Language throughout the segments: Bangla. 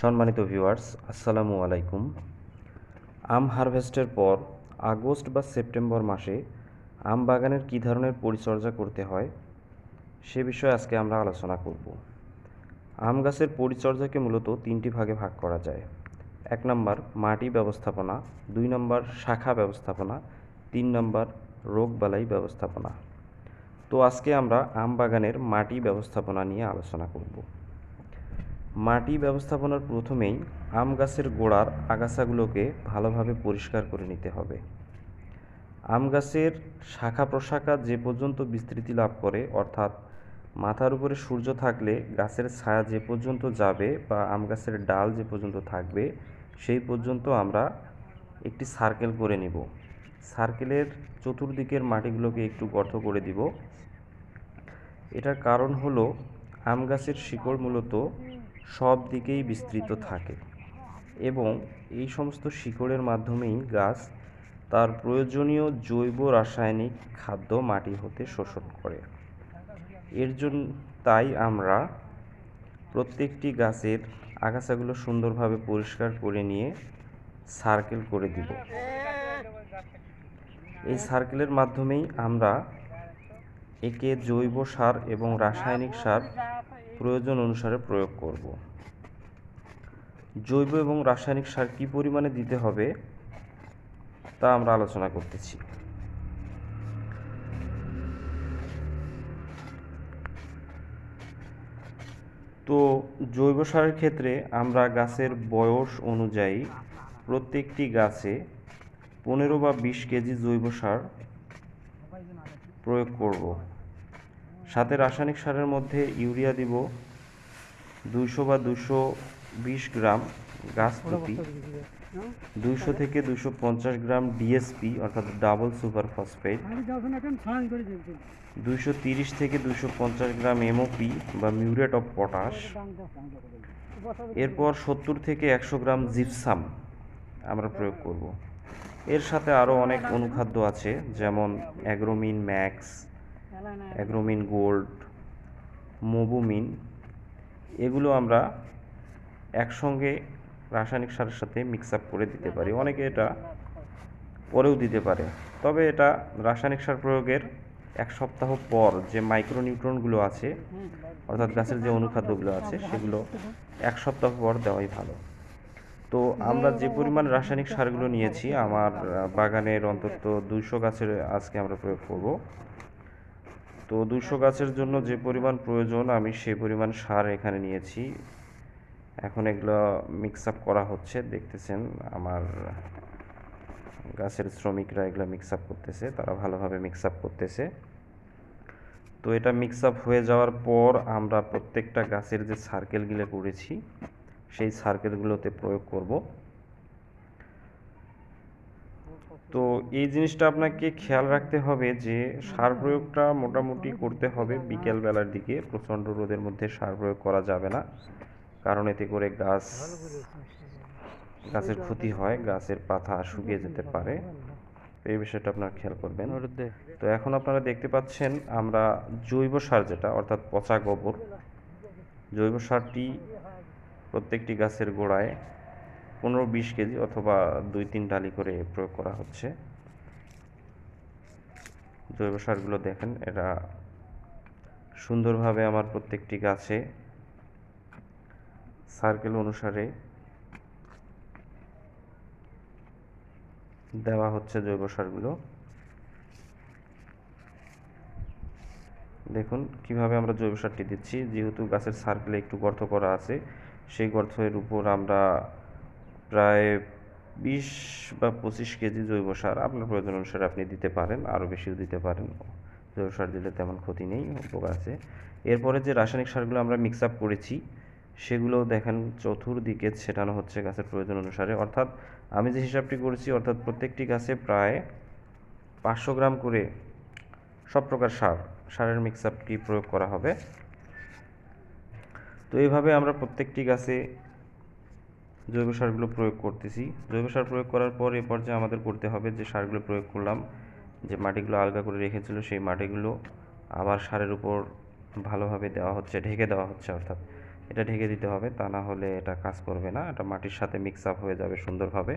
সম্মানিত ভিউয়ার্স আসসালামু আলাইকুম। আম হারভেস্টের পর আগস্ট বা সেপ্টেম্বর মাসে আম বাগানের কী ধরনের পরিচর্যা করতে হয়, সে বিষয়ে আজকে আমরা আলোচনা করব। আম গাছের পরিচর্যাকে মূলত তিনটি ভাগে ভাগ করা যায়। এক নম্বর মাটি ব্যবস্থাপনা, দুই নম্বর শাখা ব্যবস্থাপনা, তিন নম্বর রোগবালাই ব্যবস্থাপনা। তো আজকে আমরা আম বাগানের মাটি ব্যবস্থাপনা নিয়ে আলোচনা করব। মাটি ব্যবস্থাপনার প্রথমেই আম গাছের গোড়ার আগাছাগুলোকে ভালোভাবে পরিষ্কার করে নিতে হবে। আম গাছের শাখা প্রশাখা যে পর্যন্ত বিস্তৃতি লাভ করে, অর্থাৎ মাথার উপরে সূর্য থাকলে গাছের ছায়া যে পর্যন্ত যাবে বা আম গাছের ডাল যে পর্যন্ত থাকবে, সেই পর্যন্ত আমরা একটি সার্কেল করে নিব। সার্কেলের চতুর্দিকের মাটিগুলোকে একটু গর্ত করে দিব। এটার কারণ হলো, আম গাছের শিকড় মূলত সব দিকেই বিস্তৃত থাকে এবং এই সমস্ত শিকড়ের মাধ্যমেই গাছ তার প্রয়োজনীয় জৈব রাসায়নিক খাদ্য মাটি হতে শোষণ করে। এর জন্য তাই আমরা প্রত্যেকটি গাছের আগাছাগুলো সুন্দরভাবে পরিষ্কার করে নিয়ে সার্কেল করে দিব। এই সার্কেলের মাধ্যমেই আমরা একে জৈব সার এবং রাসায়নিক সার প্রয়োজন অনুসারে প্রয়োগ করব। জৈব এবং রাসায়নিক সার কী পরিমাণে দিতে হবে, তা আমরা আলোচনা করতেছি। তো জৈব সারের ক্ষেত্রে আমরা গাছের বয়স অনুযায়ী প্রত্যেকটি গাছে পনেরো বা বিশ কেজি জৈব সার প্রয়োগ করব। সাথে রাসায়নিক সারের মধ্যে ইউরিয়া দিব দুইশো বা দুশো বিশ গ্রাম গাছ প্রতি। দুইশো থেকে দুশো পঞ্চাশ গ্রাম ডিএসপি অর্থাৎ ডাবল সুপার ফসফেট দুইশো তিরিশ থেকে দুশো পঞ্চাশ গ্রাম এমওপি বা মিউরেট অফ পটাশ। এরপর সত্তর থেকে একশো গ্রাম জিপসাম আমরা প্রয়োগ করব। এর সাথে আরও অনেক অনুখাদ্য আছে যেমন Agromin Max Agromin, gold, Mobumin, এগুলো আমরা একসঙ্গে রাসায়নিক সারের সাথে মিক্স আপ করে দিতে পারি। অনেকে এটা পরেও দিতে পারে। তবে এটা রাসায়নিক সার প্রয়োগের এক সপ্তাহ পর যে মাইক্রোনিউট্রনগুলো আছে, অর্থাৎ গাছের যে অনুখাদ্যগুলো আছে, সেগুলো এক সপ্তাহ পর দেওয়াই ভালো। তো আমরা যে পরিমাণ রাসায়নিক সারগুলো নিয়েছি, আমার বাগানের অন্তত দুইশো গাছের আজকে আমরা প্রয়োগ করব। তো দুশো গাছের জন্য যে পরিমাণ প্রয়োজন, আমি সেই পরিমাণ সার এখানে নিয়েছি। এখন এগুলো মিক্স আপ করা হচ্ছে, দেখতেছেন আমার গাছের শ্রমিকরা এগুলো মিক্স আপ করতেছে, তারা ভালোভাবে মিক্স আপ করতেছে। তো এটা মিক্স আপ হয়ে যাওয়ার পর আমরা প্রত্যেকটা গাছের যে সার্কেলগুলো করেছি, সেই সার্কেলগুলোতে প্রয়োগ করব। তো এই জিনিসটা আপনাকে খেয়াল রাখতে হবে যে সার প্রয়োগটা মোটামুটি করতে হবে বিকেল বেলার দিকে। প্রচণ্ড রোদের মধ্যে সার প্রয়োগ করা যাবে না। কারণ এতে করে গাছ গাছের ক্ষতি হয় গাছের পাতা শুকিয়ে যেতে পারে। এই বিষয়টা আপনার খেয়াল করবেন। তো এখন আপনারা দেখতে পাচ্ছেন আমরা জৈব সার যেটা অর্থাৎ পচা গোবর জৈব সারটি প্রত্যেকটি গাছের গোড়ায় পনেরো বিশ কেজি অথবা দুই তিন ডালি করে প্রয়োগ করা হচ্ছে। জৈব সারগুলো দেখেন, এরা সুন্দরভাবে আমার প্রত্যেকটি গাছে সার্কেল অনুসারে দেওয়া হচ্ছে জৈব সারগুলো। দেখুন, কীভাবে আমরা জৈব সারটি দিচ্ছি। যেহেতু গাছের সার্কেলে একটু গর্ত করা আছে, সেই গর্তের উপর আমরা প্রায় বিশ বা পঁচিশ কেজি জৈব সার আপনার প্রয়োজন অনুসারে আপনি দিতে পারেন, আরও বেশিও দিতে পারেন। জৈব সার দিলে তেমন ক্ষতি নেই, উপকার আছে। এরপরে যে রাসায়নিক সারগুলো আমরা মিক্স আপ করেছি সেগুলো দেখেন চতুর্দিকে ছেটানো হচ্ছে গাছের প্রয়োজন অনুসারে। অর্থাৎ আমি যে হিসাবটি করেছি, অর্থাৎ প্রত্যেকটি গাছে প্রায় পাঁচশো গ্রাম করে সব প্রকার সার, সারের মিক্স আপটি প্রয়োগ করা হবে। তো এইভাবে আমরা প্রত্যেকটি গাছে জৈব সারগুলো প্রয়োগ করতেছি। জৈব সার প্রয়োগ করার পর এ পর্যায়ে আমাদের করতে হবে যে সারগুলো প্রয়োগ করলাম, যে মাটিগুলো আলগা করে রেখেছিল সেই মাটিগুলো আবার সারের উপর ভালোভাবে দেওয়া হচ্ছে, ঢেকে দেওয়া হচ্ছে অর্থাৎ। এটা ঢেকে দিতে হবে, তা না হলে এটা কাজ করবে না, এটা মাটির সাথে মিক্স আপ হয়ে যাবে সুন্দরভাবে।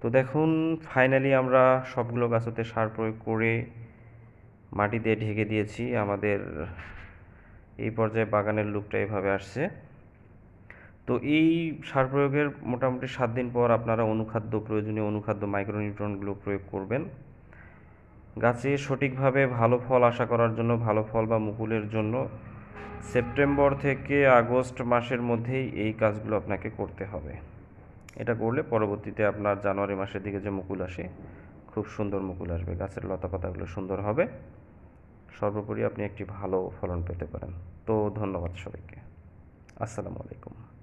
তো দেখুন ফাইনালি আমরা সবগুলো গাছতে সার প্রয়োগ করে মাটি দিয়ে ঢেকে দিয়েছি, আমাদের এই পর্যায়ে বাগানের লুকটা এভাবে আসছে। তো এই সার প্রয়োগের মোটামুটি সাত দিন পর আপনারা অনুখাদ্য প্রয়োজনীয় অনুখাদ্য মাইক্রোনিউট্রনগুলো প্রয়োগ করবেন। গাছে সঠিকভাবে ভালো ফল আশা করার জন্য, ভালো ফল বা মুকুলের জন্য সেপ্টেম্বর থেকে আগস্ট মাসের মধ্যেই এই কাজগুলো আপনাকে করতে হবে। এটা করলে পরবর্তীতে আপনার জানুয়ারি মাসের দিকে যে মুকুল আসে, খুব সুন্দর মুকুল আসবে। গাছের লতাপাতাগুলো সুন্দর হবে। সর্বোপরি আপনি একটি ভালো ফলন পেতে পারেন। তো ধন্যবাদ সবাইকে। আসসালামু আলাইকুম।